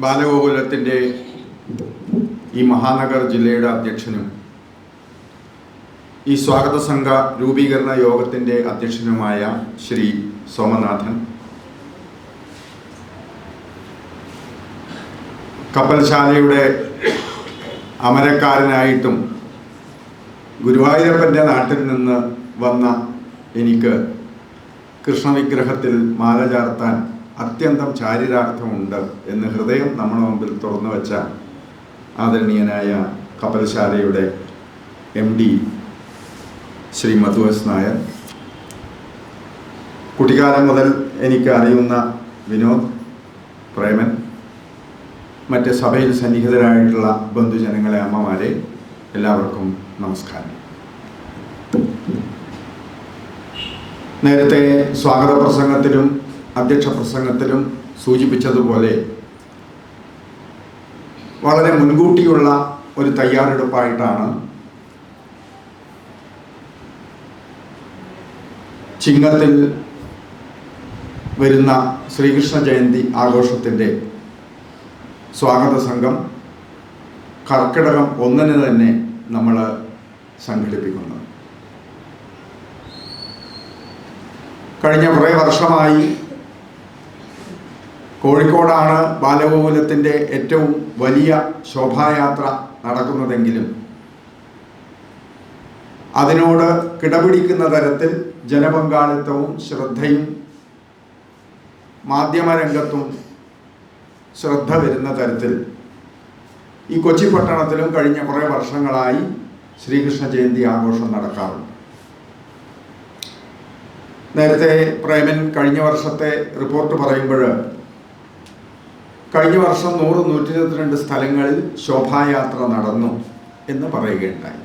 ബാലഗോകുലത്തിന്റെ ഈ മഹാനഗർ ജില്ലയുടെ അധ്യക്ഷനും ഈ സ്വാഗത സംഘ രൂപീകരണ യോഗത്തിന്റെ അധ്യക്ഷനുമായ ശ്രീ സോമനാഥൻ കപ്പൽശാലയുടെ അമരക്കാരനായിട്ടും ഗുരുവായൂരപ്പന്റെ നാട്ടിൽ നിന്ന് വന്ന എനിക്ക് കൃഷ്ണവിഗ്രഹത്തിൽ മാല ചാർത്താൻ അത്യന്തം ചാരിതാർത്ഥമുണ്ട് എന്ന് ഹൃദയം നമ്മുടെ മുമ്പിൽ തുറന്നു വെച്ച ആദരണീയനായ കപ്പൽശാലയുടെ M D Shri Madhu S Nair. കുട്ടിക്കാലം മുതൽ എനിക്ക് അറിയുന്ന വിനോദ് പ്രേമൻ മറ്റ് സഭയിൽ സന്നിഹിതരായിട്ടുള്ള ബന്ധുജനങ്ങളെ അമ്മമാരെ എല്ലാവർക്കും നമസ്കാരം. നേരത്തെ സ്വാഗത പ്രസംഗത്തിലും അധ്യക്ഷ പ്രസംഗത്തിലും സൂചിപ്പിച്ചതുപോലെ വളരെ മുൻകൂട്ടിയുള്ള ഒരു തയ്യാറെടുപ്പായിട്ടാണ് ചിങ്ങത്തിൽ വരുന്ന ശ്രീകൃഷ്ണ ജയന്തി ആഘോഷത്തിന്റെ സ്വാഗത സംഘം കർക്കിടകം ഒന്നിന് തന്നെ നമ്മൾ സംഘടിപ്പിക്കുന്നത് കഴിഞ്ഞ കുറേ വർഷമായി കോഴിക്കോടാണ് ബാലഗോകുലത്തിന്റെ ഏറ്റവും വലിയ ശോഭായാത്ര നടക്കുന്നതെങ്കിലും അതിനോട് കിടപിടിക്കുന്ന തരത്തിൽ ജനപങ്കാളിത്തവും ശ്രദ്ധയും മാധ്യമരംഗത്തും ശ്രദ്ധ വരുന്ന തരത്തിൽ ഈ കൊച്ചി പട്ടണത്തിലും കഴിഞ്ഞ കുറേ വർഷങ്ങളായി ശ്രീകൃഷ്ണ ജയന്തി ആഘോഷം നടക്കാറുണ്ട്. നേരത്തെ പ്രേമൻ കഴിഞ്ഞ വർഷത്തെ റിപ്പോർട്ട് പറയുമ്പോൾ കഴിഞ്ഞ വർഷം നൂറ് നൂറ്റി ഇരുപത്തിരണ്ട് സ്ഥലങ്ങളിൽ ശോഭായാത്ര നടന്നു എന്ന് പറയുകയുണ്ടായി.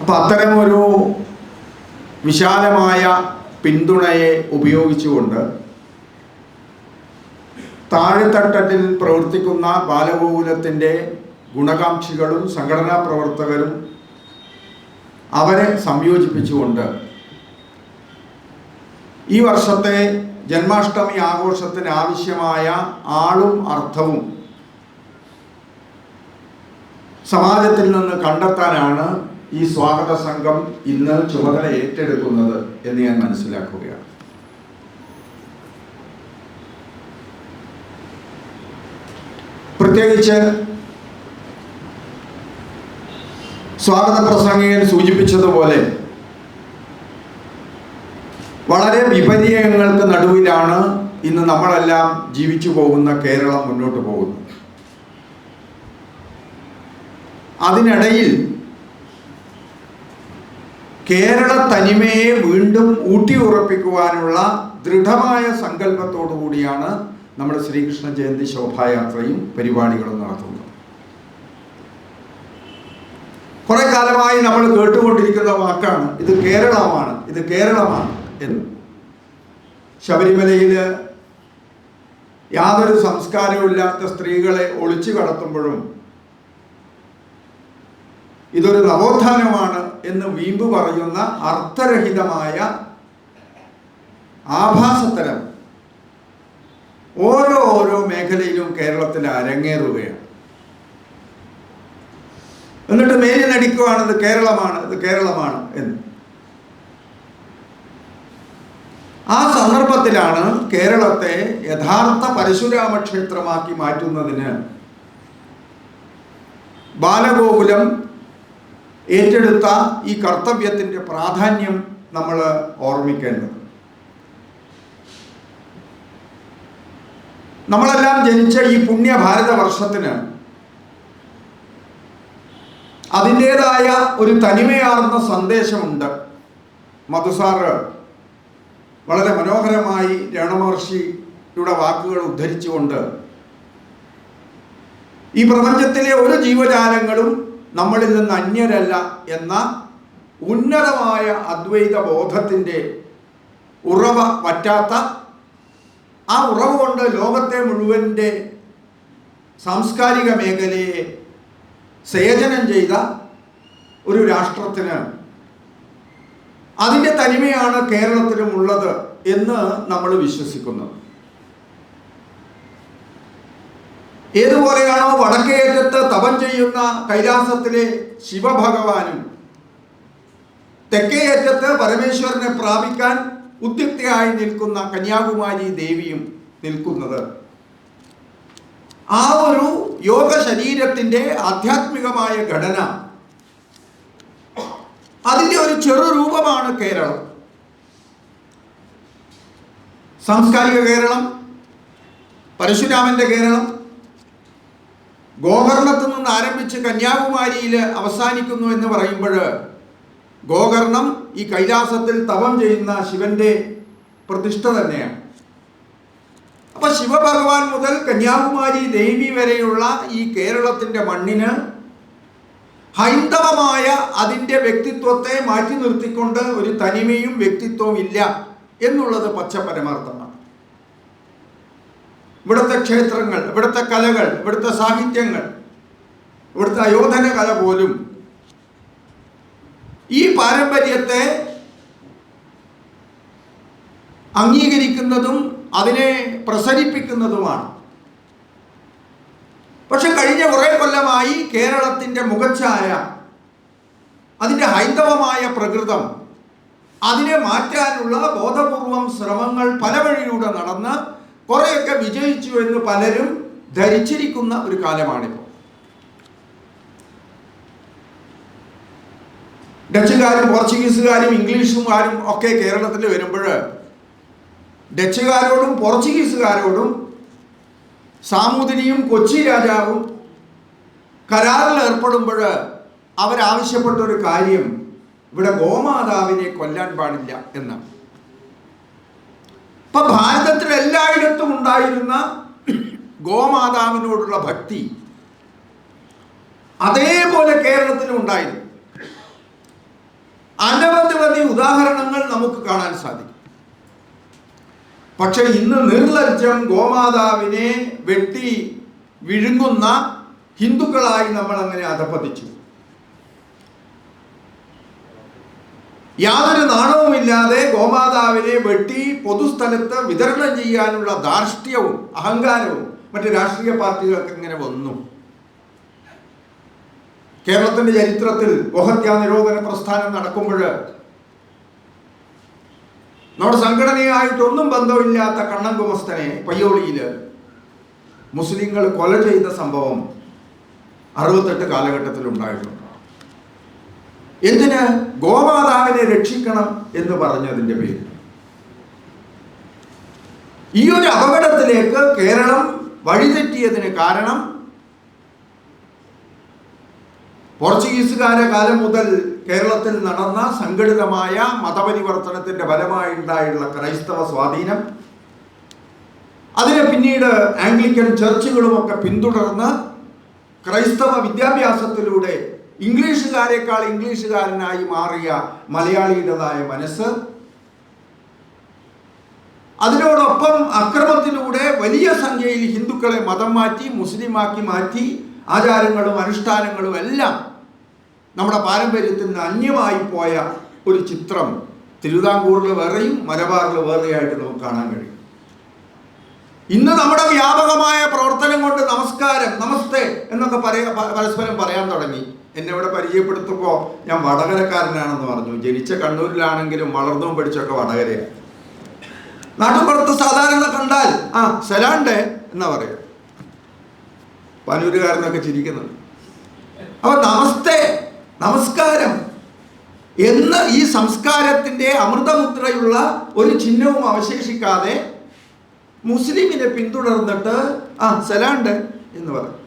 അപ്പം അത്തരമൊരു വിശാലമായ പിന്തുണയെ ഉപയോഗിച്ചുകൊണ്ട് താഴെത്തട്ടത്തിൽ പ്രവർത്തിക്കുന്ന ബാലഗോകുലത്തിന്റെ ഗുണകാംക്ഷികളും സംഘടനാ പ്രവർത്തകരും അവരെ സംയോജിപ്പിച്ചുകൊണ്ട് ഈ വർഷത്തെ ജന്മാഷ്ടമി ആഘോഷത്തിന് ആവശ്യമായ ആളും അർത്ഥവും സമാജത്തിൽ നിന്ന് കണ്ടെത്താനാണ് ഈ സ്വാഗത സംഘം ഇന്ന് ചുമതല ഏറ്റെടുക്കുന്നത് എന്ന് ഞാൻ മനസ്സിലാക്കുകയാണ്. പ്രത്യേകിച്ച് സ്വാഗത പ്രസംഗികൻ സൂചിപ്പിച്ചതുപോലെ വളരെ വിപര്യങ്ങൾക്ക് നടുവിലാണ് ഇന്ന് നമ്മളെല്ലാം ജീവിച്ചു പോകുന്ന കേരളം മുന്നോട്ട് പോകുന്നത്. അതിനിടയിൽ കേരള തനിമയെ വീണ്ടും ഊട്ടിയുറപ്പിക്കുവാനുള്ള ദൃഢമായ സങ്കല്പത്തോടു കൂടിയാണ് നമ്മൾ ശ്രീകൃഷ്ണ ജയന്തി ശോഭായാത്രയും പരിപാടികളും നടത്തുന്നത്. കുറെ കാലമായി നമ്മൾ കേട്ടുകൊണ്ടിരിക്കുന്ന വാക്കാണ് ഇത് കേരളമാണ് ഇത് കേരളമാണ്. എന്ന്. ശബരിമലയിൽ യാതൊരു സംസ്കാരമില്ലാത്ത സ്ത്രീകളെ ഒളിച്ചു കടത്തുമ്പോഴും ഇതൊരു നവോത്ഥാനമാണ് എന്ന് വീമ്പ് പറയുന്ന അർത്ഥരഹിതമായ ആഭാസത്തരം ഓരോ ഓരോ മേഖലയിലും കേരളത്തിൽ അരങ്ങേറുകയാണ്. എന്നിട്ട് മേലിനടിക്കുവാണ് ഇത് കേരളമാണ് ഇത് കേരളമാണ് എന്ന് ആ സന്ദർഭത്തിലാണ് കേരളത്തെ യഥാർത്ഥ പരശുരാമ ക്ഷേത്രമാക്കി മാറ്റുന്നതിന് ബാലഗോകുലം ഏറ്റെടുത്ത ഈ കർത്തവ്യത്തിന്റെ പ്രാധാന്യം നമ്മൾ ഓർമ്മിക്കേണ്ടത്. നമ്മളെല്ലാം ജനിച്ച ഈ പുണ്യ ഭാരതവർഷത്തിന് അതിന്റേതായ ഒരു തനിമയാർന്ന സന്ദേശമുണ്ട്. മധുസാറ് വളരെ മനോഹരമായി രമണമഹർഷിയുടെ വാക്കുകൾ ഉദ്ധരിച്ചുകൊണ്ട് ഈ പ്രപഞ്ചത്തിലെ ഒരു ജീവജാലങ്ങളും നമ്മളിൽ നിന്ന് അന്യരല്ല എന്ന ഉന്നതമായ അദ്വൈത ബോധത്തിന്റെ ഉറവ പറ്റാത്ത ആ ഉറവ കൊണ്ട് ലോകത്തെ മുഴുവന്റെ സാംസ്കാരിക മേഖലയെ സേചനം ചെയ്ത ഒരു രാഷ്ട്രത്തിന് അതിന്റെ തനിമയാണ് കേരളത്തിലും ഉള്ളത് എന്ന് നമ്മൾ വിശ്വസിക്കുന്നു. ഏതുപോലെയാണോ വടക്കേറ്റത്ത് തപം ചെയ്യുന്ന കൈലാസത്തിലെ ശിവഭഗവാനും തെക്കേയറ്റത്ത് പരമേശ്വരനെ പ്രാപിക്കാൻ ഉദ്യുക്തയായി നിൽക്കുന്ന കന്യാകുമാരി ദേവിയും നിൽക്കുന്നത്. ആ ഒരു യോഗ ശരീരത്തിന്റെ ആധ്യാത്മികമായ ഘടന അതിന്റെ ഒരു ചെറു രൂപമാണ് കേരളം. സാംസ്കാരിക കേരളം പരശുരാമന്റെ കേരളം ഗോകർണത്തിൽ നിന്ന് ആരംഭിച്ച് കന്യാകുമാരിയിൽ അവസാനിക്കുന്നു എന്ന് പറയുമ്പോൾ ഗോകർണം ഈ കൈലാസത്തിൽ തപം ചെയ്യുന്ന ശിവന്റെ പ്രതിഷ്ഠ തന്നെയാണ്. അപ്പൊ ശിവഭഗവാൻ മുതൽ കന്യാകുമാരി ദേവി വരെയുള്ള ഈ കേരളത്തിന്റെ മണ്ണിന് ഹൈന്ദവമായ അതിന്റെ വ്യക്തിത്വത്തെ മാറ്റി നിർത്തിക്കൊണ്ട് ഒരു തനിമയും വ്യക്തിത്വവും ഇല്ല എന്നുള്ളത് പച്ച പരമാർത്ഥമാണ് ഇവിടുത്തെ ക്ഷേത്രങ്ങൾ ഇവിടുത്തെ കലകൾ ഇവിടുത്തെ സാഹിത്യങ്ങൾ ഇവിടുത്തെ അയോധന കല പോലും ഈ പാരമ്പര്യത്തെ അംഗീകരിക്കുന്നതും അതിനെ പ്രസരിപ്പിക്കുന്നതുമാണ്. പക്ഷെ കഴിഞ്ഞ കുറേ കൊല്ലമായി കേരളത്തിന്റെ മുഖച്ഛായ അതിന്റെ ഹൈന്ദവമായ പ്രകൃതം അതിനെ മാറ്റാനുള്ള ബോധപൂർവം ശ്രമങ്ങൾ പല വഴിയിലൂടെ നടന്ന് കുറേയൊക്കെ വിജയിച്ചു എന്ന് പലരും ധരിച്ചിരിക്കുന്ന ഒരു കാലമാണിപ്പോൾ. ഡച്ചുകാരും പോർച്ചുഗീസുകാരും ഇംഗ്ലീഷുകാരും ഒക്കെ കേരളത്തിൽ വരുമ്പോൾ ഡച്ചുകാരോടും പോർച്ചുഗീസുകാരോടും സാമൂതിരിയും കൊച്ചി രാജാവും കരാറിൽ ഏർപ്പെടുമ്പോൾ അവരാവശ്യപ്പെട്ട ഒരു കാര്യം ഇവിടെ ഗോമാതാവിനെ കൊല്ലാൻ പാടില്ല എന്നാണ്. ഇപ്പൊ ഭാരതത്തിൽ എല്ലായിടത്തും ഉണ്ടായിരുന്ന ഗോമാതാവിനോടുള്ള ഭക്തി അതേപോലെ കേരളത്തിലും ഉണ്ടായിരുന്നു. അനവധി ഉദാഹരണങ്ങൾ നമുക്ക് കാണാൻ സാധിക്കും. പക്ഷെ ഇന്ന് നിർലജ്ജം ഗോമാതാവിനെ വെട്ടി വിഴുങ്ങുന്ന ഹിന്ദുക്കളായി നമ്മൾ അങ്ങനെ അധപ്പതിച്ചു യാതൊരു നാണവുമില്ലാതെ ഗോമാതാവിനെ വെട്ടി പൊതുസ്ഥലത്ത് വിതരണം ചെയ്യാനുള്ള ധാർഷ്ട്യവും അഹങ്കാരവും മറ്റു രാഷ്ട്രീയ പാർട്ടികൾക്ക് ഇങ്ങനെ വന്നു. കേരളത്തിന്റെ ചരിത്രത്തിൽ ഗോഹത്യാ നിരോധന പ്രസ്ഥാനം നടക്കുമ്പോൾ നമ്മുടെ സംഘടനയായിട്ടൊന്നും ബന്ധമില്ലാത്ത കണ്ണൻ ഗുമസ്തനെ പയ്യോളിയിൽ മുസ്ലിങ്ങൾ കൊല ചെയ്ത സംഭവം അറുപത്തെട്ട് കാലഘട്ടത്തിൽ ഉണ്ടായിട്ടുണ്ട്. എന്തിന് ഗോമാതാവിനെ രക്ഷിക്കണം എന്ന് പറഞ്ഞതിന്റെ പേര് ഈ ഒരു അപകടത്തിലേക്ക് കേരളം വഴിതെറ്റിയതിന് കാരണം പോർച്ചുഗീസുകാരെ കാലം മുതൽ കേരളത്തിൽ നടന്ന സംഘടിതമായ മതപരിവർത്തനത്തിന്റെ ഫലമായി ഉണ്ടായിട്ടുള്ള ക്രൈസ്തവ സ്വാധീനം. അതിനെ പിന്നീട് ആംഗ്ലിക്കൻ ചർച്ചുകളുമൊക്കെ പിന്തുടർന്ന് ക്രൈസ്തവ വിദ്യാഭ്യാസത്തിലൂടെ ഇംഗ്ലീഷുകാരെക്കാൾ ഇംഗ്ലീഷുകാരനായി മാറിയ മലയാളിയുടേതായ മനസ്സ്. അതിനോടൊപ്പം അക്രമത്തിലൂടെ വലിയ സംഖ്യയിൽ ഹിന്ദുക്കളെ മതം മാറ്റി മുസ്ലിമാക്കി മാറ്റി ആചാരങ്ങളും അനുഷ്ഠാനങ്ങളും എല്ലാം നമ്മുടെ പാരമ്പര്യത്തിൽ നിന്ന് അന്യമായി പോയ ഒരു ചിത്രം തിരുവിതാംകൂറിൽ വേറെയും മലബാറിൽ വേറെയായിട്ട് നമുക്ക് കാണാൻ കഴിയും. ഇന്ന് നമ്മുടെ വ്യാപകമായ പ്രവർത്തനം കൊണ്ട് നമസ്കാരം നമസ്തേ എന്നൊക്കെ പറയാ പരസ്പരം പറയാൻ തുടങ്ങി. എന്നെ ഇവിടെ പരിചയപ്പെടുത്തുമ്പോൾ ഞാൻ വടകരക്കാരനാണെന്ന് പറഞ്ഞു. ജനിച്ച കണ്ണൂരിലാണെങ്കിലും വളർന്നും പഠിച്ചൊക്കെ വടകരയാണ്. നാട്ടുപുറത്ത് സാധാരണ കണ്ടാൽ ആ സലാണ്ടേ എന്നാ പറയുക പാനൂരുകാരനൊക്കെ ചിരിക്കുന്നുണ്ട്. അപ്പൊ നമസ്തേ നമസ്കാരം എന്ന് ഈ സംസ്കാരത്തിന്റെ അമൃതമുദ്രയുള്ള ഒരു ചിഹ്നവും അവശേഷിക്കാതെ മുസ്ലിമിനെ പിന്തുടർന്നിട്ട് ആ സലാണ്ട് എന്ന് പറയും.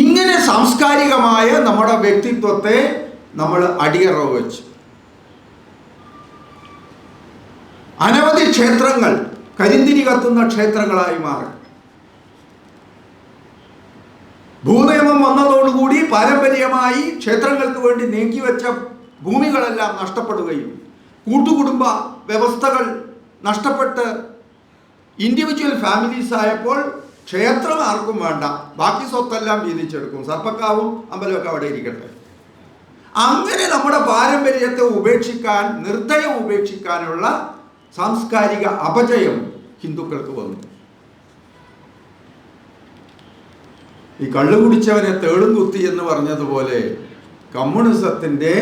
ഇങ്ങനെ സാംസ്കാരികമായ നമ്മുടെ വ്യക്തിത്വത്തെ നമ്മൾ അടിയറവ് വെച്ചു അനവധി ക്ഷേത്രങ്ങൾ കരിന്തിരി കത്തുന്ന ക്ഷേത്രങ്ങളായി മാറി. ഭൂനിയമം വന്നതോടുകൂടി പാരമ്പര്യമായി ക്ഷേത്രങ്ങൾക്ക് വേണ്ടി നീക്കിവെച്ച ഭൂമികളെല്ലാം നഷ്ടപ്പെടുകയും കൂട്ടുകുടുംബ വ്യവസ്ഥകൾ നഷ്ടപ്പെട്ട് ഇൻഡിവിജ്വൽ ഫാമിലീസ് ആയപ്പോൾ ക്ഷേത്രം ആർക്കും വേണ്ട. ബാക്കി സ്വത്തെല്ലാം വീതിച്ചെടുക്കും. സർപ്പക്കാവും അമ്പലമൊക്കെ അവിടെ ഇരിക്കട്ടെ. അങ്ങനെ നമ്മുടെ പാരമ്പര്യത്തെ ഉപേക്ഷിക്കാൻ നിർദ്ദയം ഉപേക്ഷിക്കാനുള്ള സാംസ്കാരിക അപജയം ഹിന്ദുക്കൾക്ക് വന്നു. ഈ കള്ളു കുടിച്ചവനെ തേളും കുത്തി എന്ന് പറഞ്ഞതുപോലെ കമ്മ്യൂണിസത്തിന്റെ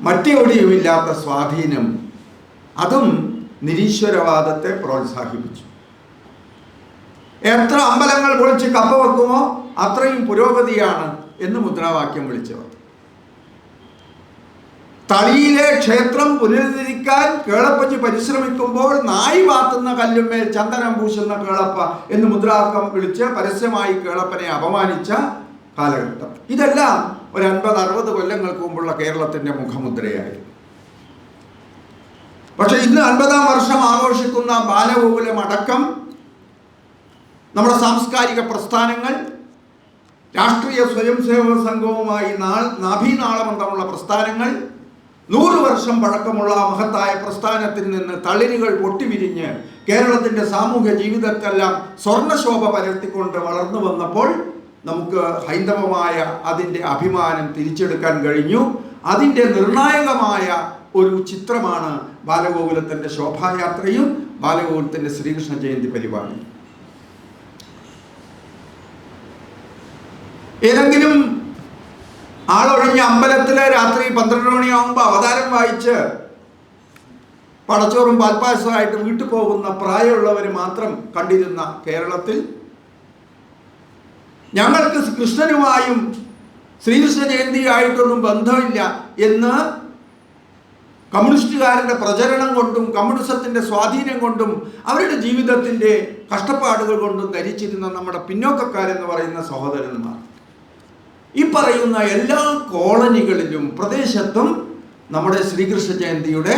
മറ്റെവിടെയുമില്ലാത്ത സ്വാധീനം അതും നിരീശ്വരവാദത്തെ പ്രോത്സാഹിപ്പിച്ചു. എത്ര അമ്പലങ്ങൾ പൊളിച്ച് കപ്പ വെക്കുമോ അത്രയും പുരോഗതിയാണ് എന്ന് മുദ്രാവാക്യം വിളിച്ചവർ. തളിയിലെ ക്ഷേത്രം പുനരുദ്ധരിക്കാൻ കേളപ്പജി പരിശ്രമിക്കുമ്പോൾ നായി വാത്തുന്ന കല്ലുമേൽ ചന്ദനം പൂശുന്ന കേളപ്പ എന്ന് മുദ്രാർക്കം വിളിച്ച് പരസ്യമായി കേളപ്പനെ അപമാനിച്ച കാലഘട്ടം. ഇതെല്ലാം ഒരു അൻപത് അറുപത് കൊല്ലങ്ങൾക്ക് മുമ്പുള്ള കേരളത്തിന്റെ മുഖമുദ്രയായിരുന്നു പക്ഷെ ഇന്ന് അൻപതാം വർഷം ആഘോഷിക്കുന്ന ബാലഗോകുലം അടക്കം നമ്മുടെ സാംസ്കാരിക പ്രസ്ഥാനങ്ങൾ രാഷ്ട്രീയ സ്വയംസേവക സംഘവുമായി നാൾ നാഭീനാളബന്ധമുള്ള പ്രസ്ഥാനങ്ങൾ നൂറ് വർഷം പഴക്കമുള്ള മഹത്തായ പ്രസ്ഥാനത്തിൽ നിന്ന് തളിരുകൾ പൊട്ടിവിരിഞ്ഞ് കേരളത്തിന്റെ സാമൂഹ്യ ജീവിതത്തെല്ലാം സ്വർണശോഭ പരത്തിക്കൊണ്ട് വളർന്നു വന്നപ്പോൾ നമുക്ക് ഹൈന്ദവമായ അതിന്റെ അഭിമാനം തിരിച്ചെടുക്കാൻ കഴിഞ്ഞു. അതിന്റെ നിർണായകമായ ഒരു ചിത്രമാണ് ബാലഗോകുലത്തിന്റെ ശോഭായാത്രയും ബാലഗോകുലത്തിന്റെ ശ്രീകൃഷ്ണ ജയന്തി പരിപാടിയും. ഏതെങ്കിലും ആളൊഴിഞ്ഞ അമ്പലത്തിലെ രാത്രി പന്ത്രണ്ട് മണിയാകുമ്പോൾ അവതാരം വായിച്ച് പടച്ചോറും പാൽപ്പായസമായിട്ട് വീട്ടിൽ പോകുന്ന പ്രായമുള്ളവർ മാത്രം കണ്ടിരുന്ന കേരളത്തിൽ ഞങ്ങൾക്ക് കൃഷ്ണനുമായും ശ്രീകൃഷ്ണ ജയന്തിയായിട്ടൊന്നും ബന്ധമില്ല എന്ന് കമ്മ്യൂണിസ്റ്റുകാരുടെ പ്രചരണം കൊണ്ടും കമ്മ്യൂണിസത്തിന്റെ സ്വാധീനം കൊണ്ടും അവരുടെ ജീവിതത്തിന്റെ കഷ്ടപ്പാടുകൾ കൊണ്ടും ധരിച്ചിരുന്ന നമ്മുടെ പിന്നോക്കക്കാരെന്ന് പറയുന്ന സഹോദരന്മാർ. ഈ പറയുന്ന എല്ലാ കോളനികളിലും പ്രദേശത്തും നമ്മുടെ ശ്രീകൃഷ്ണ ജയന്തിയുടെ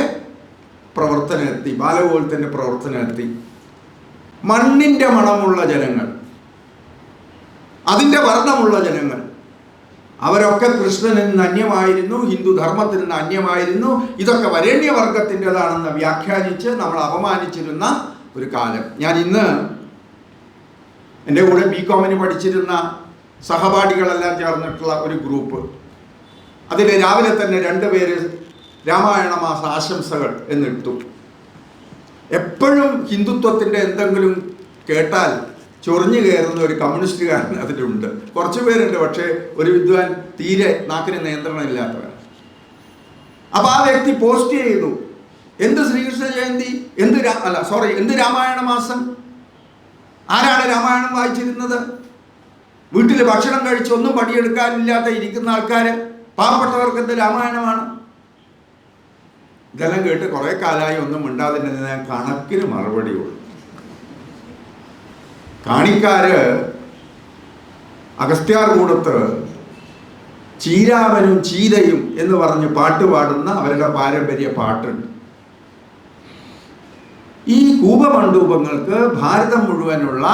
പ്രവർത്തനമെത്തി ബാലഗോകുലത്തിന്റെ പ്രവർത്തനമെത്തി മണ്ണിന്റെ മണമുള്ള ജനങ്ങൾ അതിന്റെ വർണമുള്ള ജനങ്ങൾ അവരൊക്കെ കൃഷ്ണനിൽ നിന്ന് അന്യമായിരുന്നു ഹിന്ദു ധർമ്മത്തിൽ നിന്ന് അന്യമായിരുന്നു ഇതൊക്കെ വരേണ്യവർഗത്തിന്റെതാണെന്ന് വ്യാഖ്യാനിച്ച് നമ്മൾ അപമാനിച്ചിരുന്ന ഒരു കാലം. ഞാൻ ഇന്ന് എന്റെ കൂടെ ബി കോമിന് പഠിച്ചിരുന്ന സഹപാഠികളെല്ലാം ചേർന്നിട്ടുള്ള ഒരു ഗ്രൂപ്പ്. അതിൽ രാവിലെ തന്നെ രണ്ട് പേര് രാമായണ മാസ ആശംസകൾ എന്നിട്ടു എപ്പോഴും ഹിന്ദുത്വത്തിന്റെ എന്തെങ്കിലും കേട്ടാൽ ചൊറിഞ്ഞു കയറുന്ന ഒരു കമ്മ്യൂണിസ്റ്റുകാരൻ അതിലുണ്ട്. കുറച്ച് പേരുണ്ട് പക്ഷേ ഒരു വിദ്വാൻ തീരെ നാക്കിന് നിയന്ത്രണം ഇല്ലാത്തവൻ. അപ്പൊ ആ വ്യക്തി പോസ്റ്റ് ചെയ്തു. എന്ത് ശ്രീകൃഷ്ണ ജയന്തി? എന്ത് അല്ല സോറി എന്ത് രാമായണ മാസം? ആരാണ് രാമായണം വായിച്ചിരുന്നത്? വീട്ടിൽ ഭക്ഷണം കഴിച്ച് ഒന്നും പണിയെടുക്കാനില്ലാത്ത ഇരിക്കുന്ന ആൾക്കാർ പാവപ്പെട്ടവർക്ക് എന്ത് രാമായണമാണ്? ഇതെല്ലാം കേട്ട് കുറേ കാലമായി ഒന്നും മിണ്ടാതിന് ഞാൻ കണക്കിന് മറുപടിയുള്ളൂ കാണിക്കാര് അഗസ്ത്യാർകൂടത്ത് ചീരാവനും ചീരയും എന്ന് പറഞ്ഞ് പാട്ട് പാടുന്ന അവരുടെ പാരമ്പര്യ പാട്ടുണ്ട്. ഈ കൂപമണ്ഡൂപങ്ങൾക്ക് ഭാരതം മുഴുവനുള്ള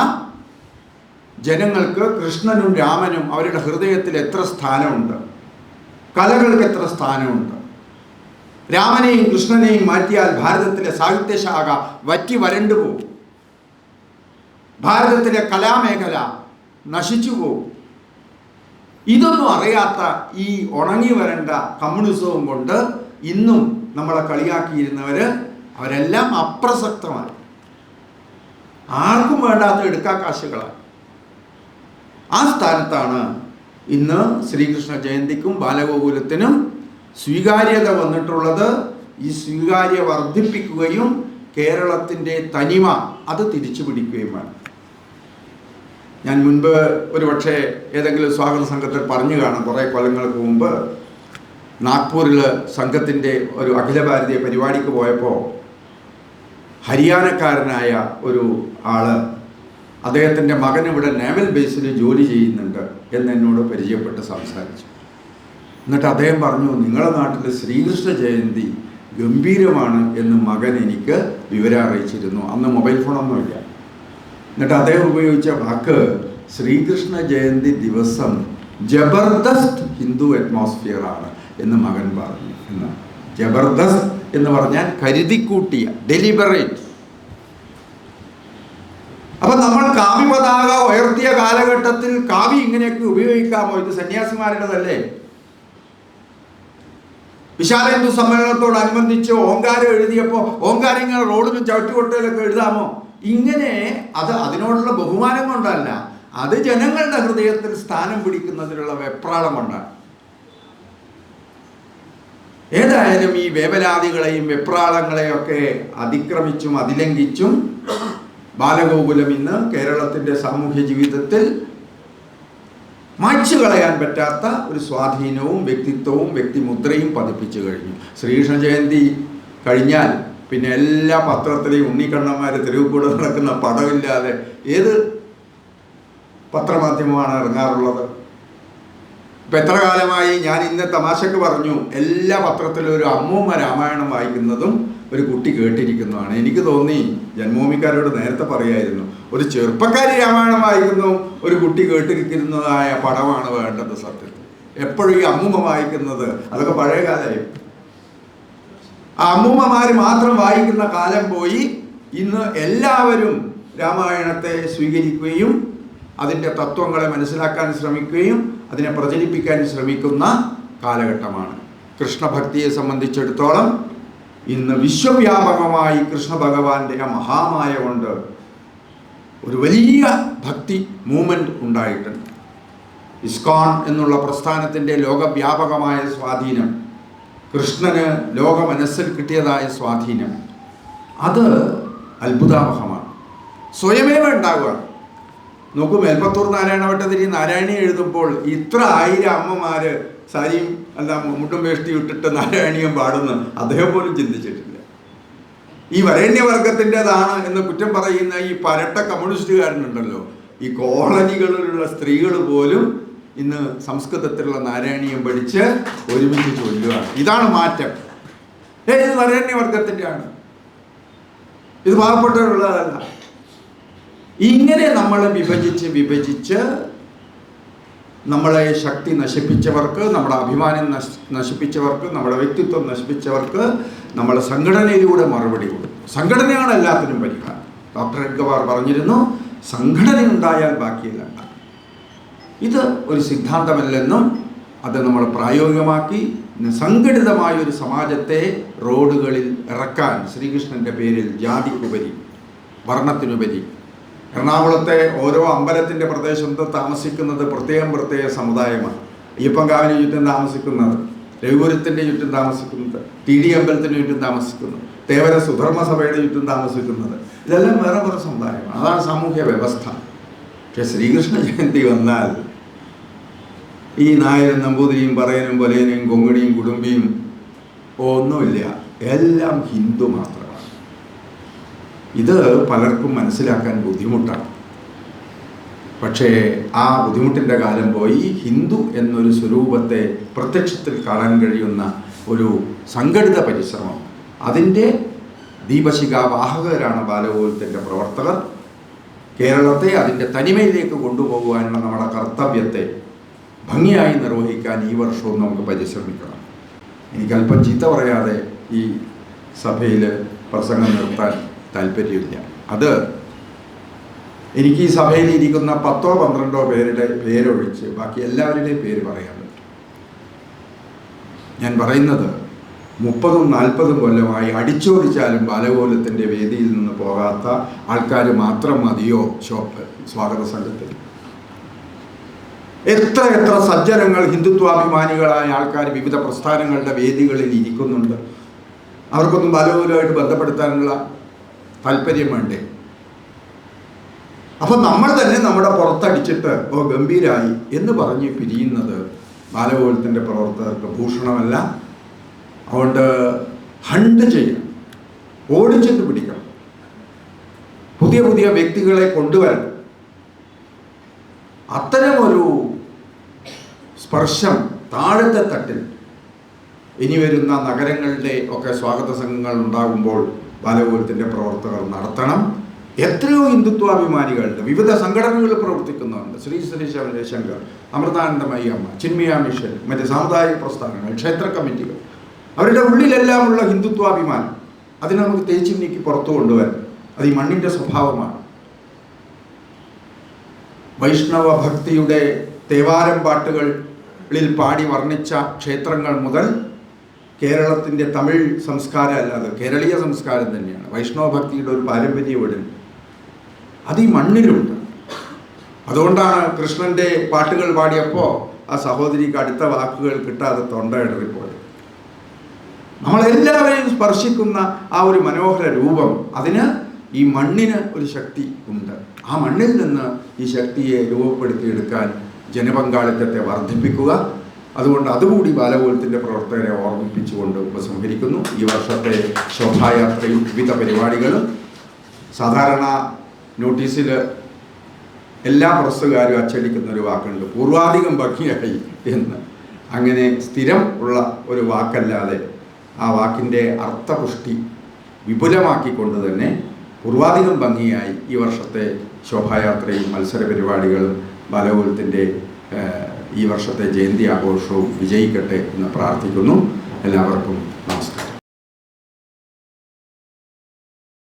ജനങ്ങൾക്ക് കൃഷ്ണനും രാമനും അവരുടെ ഹൃദയത്തിൽ എത്ര സ്ഥാനമുണ്ട്? കലകൾക്ക് എത്ര സ്ഥാനമുണ്ട്? രാമനെയും കൃഷ്ണനെയും മാറ്റിയാൽ ഭാരതത്തിലെ സാഹിത്യശാഖ വറ്റി വരണ്ടു പോകും ഭാരതത്തിലെ കലാമേഖല നശിച്ചു പോകും ഇതൊന്നും അറിയാത്ത ഈ ഉണങ്ങി വരേണ്ട കമ്മ്യൂണിസവും കൊണ്ട് ഇന്നും നമ്മളെ കളിയാക്കിയിരുന്നവർ അവരെല്ലാം അപ്രസക്തമായി. ആർക്കും വേണ്ടാത്ത എടുക്കാക്കാശുകളാണ് ആ സ്ഥാനത്താണ് ഇന്ന് ശ്രീകൃഷ്ണ ജയന്തിക്കും ബാലഗോകുലത്തിനും സ്വീകാര്യത വന്നിട്ടുള്ളത്. ഈ സ്വീകാര്യ വർദ്ധിപ്പിക്കുകയും കേരളത്തിന്റെ തനിമ അത് തിരിച്ചു പിടിക്കുകയും വേണം ഞാൻ മുൻപ് ഒരുപക്ഷെ ഏതെങ്കിലും സ്വാഗത സംഘത്തിൽ പറഞ്ഞു കാണും. കുറേ കൊല്ലങ്ങൾക്ക് മുമ്പ് നാഗ്പൂരിൽ സംഘത്തിന്റെ ഒരു അഖില ഭാരതീയ പരിപാടിക്ക് പോയപ്പോൾ ഹരിയാനക്കാരനായ ഒരു ആൾ അദ്ദേഹത്തിന്റെ മകൻ ഇവിടെ നേവൽ ബേസിൽ ജോലി ചെയ്യുന്നുണ്ട് എന്ന് എന്നോട് പരിചയപ്പെട്ട് സംസാരിച്ചു. എന്നിട്ട് അദ്ദേഹം പറഞ്ഞു നിങ്ങളുടെ നാട്ടിൽ ശ്രീകൃഷ്ണ ജയന്തി ഗംഭീരമാണ് എന്ന് മകൻ എനിക്ക് വിവരം അറിയിച്ചിരുന്നു. അന്ന് മൊബൈൽ ഫോണൊന്നുമില്ല എന്നിട്ട് അദ്ദേഹം ഉപയോഗിച്ച വാക്ക് ശ്രീകൃഷ്ണ ജയന്തി ദിവസം ജബർദസ്ത് ഹിന്ദു അറ്റ്മോസ്ഫിയർ ആണ് എന്ന് മകൻ പറഞ്ഞു. എന്ന്. ജബർദസ്ത് എന്ന് പറഞ്ഞാൽ കരുതിക്കൂട്ടിയ ഡെലിബറേറ്റ് അപ്പൊ നമ്മൾ കാവി പതാക ഉയർത്തിയ കാലഘട്ടത്തിൽ കാവി ഇങ്ങനെയൊക്കെ ഉപയോഗിക്കാമോ? ഇത് സന്യാസിമാരുടേതല്ലേ? വിശാലേന്ദു സമ്മേളനത്തോടനുബന്ധിച്ച് ഓങ്കാരം എഴുതിയപ്പോൾ ഇങ്ങനെ റോഡിലും ചവിട്ടുകൊട്ടയിലൊക്കെ എഴുതാമോ? ഇങ്ങനെ അത് അതിനോടുള്ള ബഹുമാനം കൊണ്ടല്ല അത് ജനങ്ങളുടെ ഹൃദയത്തിൽ സ്ഥാനം പിടിക്കുന്നതിനുള്ള വെപ്രാളം കൊണ്ടാണ്. ഏതായാലും ഈ വേവലാദികളെയും വെപ്രാളങ്ങളെയും ഒക്കെ അതിക്രമിച്ചും അതിലംഘിച്ചും ബാലഗോകുലം ഇന്ന് കേരളത്തിന്റെ സാമൂഹ്യ ജീവിതത്തിൽ മായ്ച്ചു കളയാൻ പറ്റാത്ത ഒരു സ്വാധീനവും വ്യക്തിത്വവും വ്യക്തിമുദ്രയും പതിപ്പിച്ചു കഴിഞ്ഞു. ശ്രീകൃഷ്ണ ജയന്തി കഴിഞ്ഞാൽ പിന്നെ എല്ലാ പത്രത്തിലെയും ഉണ്ണിക്കണ്ണന്മാർ തെരുവ് കൂടെ നടക്കുന്ന പടമില്ലാതെ ഏത് പത്രമാധ്യമമാണ് ഇറങ്ങാറുള്ളത്? ഇപ്പം എത്ര കാലമായി ഞാൻ ഇന്ന് തമാശക്ക് പറഞ്ഞു എല്ലാ പത്രത്തിലും ഒരു അമ്മൂമ്മ രാമായണം വായിക്കുന്നതും ഒരു കുട്ടി കേട്ടിരിക്കുന്നതാണ്. എനിക്ക് തോന്നി ജന്മഭൂമിക്കാരോട് നേരത്തെ പറയായിരുന്നു ഒരു ചെറുപ്പക്കാരി രാമായണം വായിക്കുന്നു ഒരു കുട്ടി കേട്ടിരിക്കുന്നതായ പടമാണ് വേണ്ടത് സത്യത്തിൽ. എപ്പോഴും ഈ അമ്മൂമ്മ വായിക്കുന്നത് അതൊക്കെ പഴയ കാലമായി. ആ അമ്മൂമ്മമാർ മാത്രം വായിക്കുന്ന കാലം പോയി ഇന്ന് എല്ലാവരും രാമായണത്തെ സ്വീകരിക്കുകയും അതിന്റെ തത്വങ്ങളെ മനസ്സിലാക്കാൻ ശ്രമിക്കുകയും അതിനെ പ്രചരിപ്പിക്കാൻ ശ്രമിക്കുന്ന കാലഘട്ടമാണ്. കൃഷ്ണഭക്തിയെ സംബന്ധിച്ചിടത്തോളം ഇന്ന് വിശ്വവ്യാപകമായി കൃഷ്ണ ഭഗവാന്റെ ആ മഹാമായ കൊണ്ട് ഒരു വലിയ ഭക്തി മൂവ്മെന്റ് ഉണ്ടായിട്ടുണ്ട്. ഇസ്കോൺ എന്നുള്ള പ്രസ്ഥാനത്തിന്റെ ലോകവ്യാപകമായ സ്വാധീനം കൃഷ്ണന് ലോക മനസ്സിൽ കിട്ടിയതായ സ്വാധീനം അത് അത്ഭുതാവഹമാണ്. സ്വയമേവ ഉണ്ടാവുക. നോക്കൂ മേൽപ്പത്തൂർ നാരായണ ഭട്ടതിരി നാരായണി എഴുതുമ്പോൾ ഇത്ര ആയിരം അമ്മമാര് സാരിയും അല്ല മുട്ടും വേഷ്ടി ഇട്ടിട്ട് നാരായണീയം പാടുന്നു. അദ്ദേഹം പോലും ചിന്തിച്ചിട്ടില്ല. ഈ വരേണ്യവർഗത്തിന്റെതാണ് എന്ന് കുറ്റം പറയുന്ന ഈ പരട്ട കമ്മ്യൂണിസ്റ്റുകാരനുണ്ടല്ലോ. ഈ കോളനികളിലുള്ള സ്ത്രീകൾ പോലും ഇന്ന് സംസ്കൃതത്തിലുള്ള നാരായണീയം പഠിച്ച് ഒരുമിച്ച് ചൊല്ലുകയാണ് ഇതാണ് മാറ്റം. ഏ ഇത് വരേണ്യവർഗത്തിന്റെയാണ്. ഇത് പാവപ്പെട്ടവരുള്ളതല്ല. ഇങ്ങനെ നമ്മളെ വിഭജിച്ച് വിഭജിച്ച് നമ്മളെ ശക്തി നശിപ്പിച്ചവർക്ക് നമ്മുടെ അഭിമാനം നശ് നശിപ്പിച്ചവർക്ക് നമ്മുടെ വ്യക്തിത്വം നശിപ്പിച്ചവർക്ക് നമ്മളെ സംഘടനയിലൂടെ മറുപടി കൊടുക്കും സംഘടനയാണ് എല്ലാത്തിനും പരിഹാരം. ഡോക്ടർ എഡ്ഗവാർ പറഞ്ഞിരുന്നു സംഘടന ഉണ്ടായാൽ ബാക്കിയില്ല. ഇത് ഒരു സിദ്ധാന്തമല്ലെന്നും അത് നമ്മൾ പ്രായോഗികമാക്കി സംഘടിതമായ ഒരു സമാജത്തെ റോഡുകളിൽ ഇറക്കാൻ ശ്രീകൃഷ്ണന്റെ പേരിൽ ജാതിക്കുപരി വർണത്തിനുപരി എറണാകുളത്തെ ഓരോ അമ്പലത്തിന്റെ പ്രദേശത്ത് താമസിക്കുന്നത് പ്രത്യേകം പ്രത്യേക സമുദായമാണ്. അയ്യപ്പൻകാവിന് ചുറ്റും താമസിക്കുന്നത് രഘുപുരത്തിന്റെ ചുറ്റും താമസിക്കുന്നത് ടി ഡി അമ്പലത്തിന് ചുറ്റും താമസിക്കുന്നത് തേവര സുധർമ്മ സഭയുടെ ചുറ്റും താമസിക്കുന്നത്. ഇതെല്ലാം വേറെ വേറെ സമുദായമാണ്. അതാണ് സാമൂഹ്യ വ്യവസ്ഥ. പക്ഷെ ശ്രീകൃഷ്ണ ജയന്തി വന്നാൽ ഈ നായരും നമ്പൂതിരിയും പറയനും പൊലയനും കൊങ്ങിണിയും കുടുംബിയും ഒന്നുമില്ല. എല്ലാം ഹിന്ദു ഇത് പലർക്കും മനസ്സിലാക്കാൻ ബുദ്ധിമുട്ടാണ്. പക്ഷേ ആ ബുദ്ധിമുട്ടിന്റെ കാലം പോയി ഹിന്ദു എന്നൊരു സ്വരൂപത്തെ പ്രത്യക്ഷത്തിൽ കാണാൻ കഴിയുന്ന ഒരു സംഘടിത പരിശ്രമം. അതിന്റെ ദീപശിഖ വാഹകരാണ് ബാലഗോകുലത്തിന്റെ പ്രവർത്തകർ. കേരളത്തെ അതിന്റെ തനിമയിലേക്ക് കൊണ്ടുപോകുവാനുള്ള നമ്മുടെ കർത്തവ്യത്തെ ഭംഗിയായി നിർവഹിക്കാൻ ഈ വർഷവും നമുക്ക് പരിശ്രമിക്കണം. എനിക്ക് അല്പം ചീത്ത പറയാതെ ഈ സഭയിൽ പ്രസംഗം നിർത്താൻ താല്പര്യമില്ല. അത് എനിക്ക് ഈ സഭയിൽ ഇരിക്കുന്ന പത്തോ പന്ത്രണ്ടോ പേരുടെ പേരൊഴിച്ച് ബാക്കി എല്ലാവരുടെയും പേര് പറയാൻ പറ്റും. ഞാൻ പറയുന്നത് മുപ്പതും നാൽപ്പതും കൊല്ലമായി അടിച്ചോടിച്ചാലും ബാലകോലത്തിന്റെ വേദിയിൽ നിന്ന് പോകാത്ത ആൾക്കാർ മാത്രം മതിയോ? ഷോപ്പ് സ്വാഗത സംഘത്തിൽ. എത്ര എത്ര സജ്ജനങ്ങൾ ഹിന്ദുത്വാഭിമാനികളായ ആൾക്കാർ വിവിധ പ്രസ്ഥാനങ്ങളുടെ വേദികളിൽ ഇരിക്കുന്നുണ്ട്. അവർക്കൊന്നും ബാലകോലുമായിട്ട് ബന്ധപ്പെടുത്താനുള്ള താല്പര്യം വേണ്ടേ? അപ്പം നമ്മൾ തന്നെ നമ്മുടെ പുറത്തടിച്ചിട്ട് ഓ ഗംഭീരായി എന്ന് പറഞ്ഞ് പിരിയുന്നത് ബാലഗോകുലത്തിന്റെ പ്രവർത്തകർക്ക് ഭൂഷണമല്ല. അതുകൊണ്ട് ഹണ്ട് ചെയ്യണം. ഓടിച്ചിട്ട് പിടിക്കണം. പുതിയ പുതിയ വ്യക്തികളെ കൊണ്ടുവരണം. അത്തരമൊരു സ്പർശം താഴത്തെ തട്ടിൽ ഇനി വരുന്ന നഗരങ്ങളുടെ ഒക്കെ സ്വാഗത സംഘങ്ങൾ ഉണ്ടാകുമ്പോൾ ബാലഗോകുലത്തിന്റെ പ്രവർത്തകർ നടത്തണം. എത്രയോ ഹിന്ദുത്വാഭിമാനികളുണ്ട്. വിവിധ സംഘടനകൾ പ്രവർത്തിക്കുന്നുണ്ട്. ശ്രീ ശ്രീ ശങ്കർ അമൃതാനന്ദമയി അമ്മ ചിന്മയ മിഷൻ മറ്റ് സാമുദായിക പ്രസ്ഥാനങ്ങൾ ക്ഷേത്ര കമ്മിറ്റികൾ. അവരുടെ ഉള്ളിലെല്ലാമുള്ള ഹിന്ദുത്വാഭിമാനം അതിനെ നമുക്ക് തേച്ചി നീക്കി പുറത്തു കൊണ്ടുവരാം അത് ഈ മണ്ണിന്റെ സ്വഭാവമാണ്. വൈഷ്ണവ ഭക്തിയുടെ തേവാരം പാട്ടുകളിൽ പാടി വർണിച്ച ക്ഷേത്രങ്ങൾ മുതൽ കേരളത്തിന്റെ തമിഴ് സംസ്കാരം അല്ലാതെ കേരളീയ സംസ്കാരം തന്നെയാണ്. വൈഷ്ണവ ഭക്തിയുടെ ഒരു പാരമ്പര്യം ഇവിടെ അത് ഈ മണ്ണിലുണ്ട്. അതുകൊണ്ടാണ് കൃഷ്ണന്റെ പാട്ടുകൾ പാടിയപ്പോൾ ആ സഹോദരിക്ക് അടുത്ത വാക്കുകൾ കിട്ടാതെ തൊണ്ട ഇടറിപ്പോയത്. നമ്മളെല്ലാവരെയും സ്പർശിക്കുന്ന ആ ഒരു മനോഹര രൂപം അതിന് ഈ മണ്ണിന് ഒരു ശക്തി ഉണ്ട്. ആ മണ്ണിൽ നിന്ന് ഈ ശക്തിയെ രൂപപ്പെടുത്തിയെടുക്കാൻ ജനപങ്കാളിത്തത്തെ വർദ്ധിപ്പിക്കുക അതുകൊണ്ട് അതുകൂടി ബാലകോലത്തിന്റെ പ്രവർത്തകരെ ഓർമ്മിപ്പിച്ചുകൊണ്ട് ഉപസംഹരിക്കുന്നു. ഈ വർഷത്തെ ശോഭായാത്രയും വിവിധ പരിപാടികളും സാധാരണ നോട്ടീസിൽ എല്ലാ പ്രസ്സുകാരും അച്ചടിക്കുന്ന ഒരു വാക്കുണ്ട്. പൂർവാധികം ഭംഗിയായി എന്ന്. അങ്ങനെ സ്ഥിരം ഉള്ള ഒരു വാക്കല്ലാതെ ആ വാക്കിന്റെ അർത്ഥപുഷ്ടി വിപുലമാക്കിക്കൊണ്ട് തന്നെ പൂർവാധികം ഭംഗിയായി ഈ വർഷത്തെ ശോഭായാത്രയും മത്സര പരിപാടികളും ബാലകോലത്തിന്റെ ഈ വർഷത്തെ ജയന്തി ആഘോഷവും വിജയിക്കട്ടെ എന്ന് പ്രാർത്ഥിക്കുന്നു. എല്ലാവർക്കും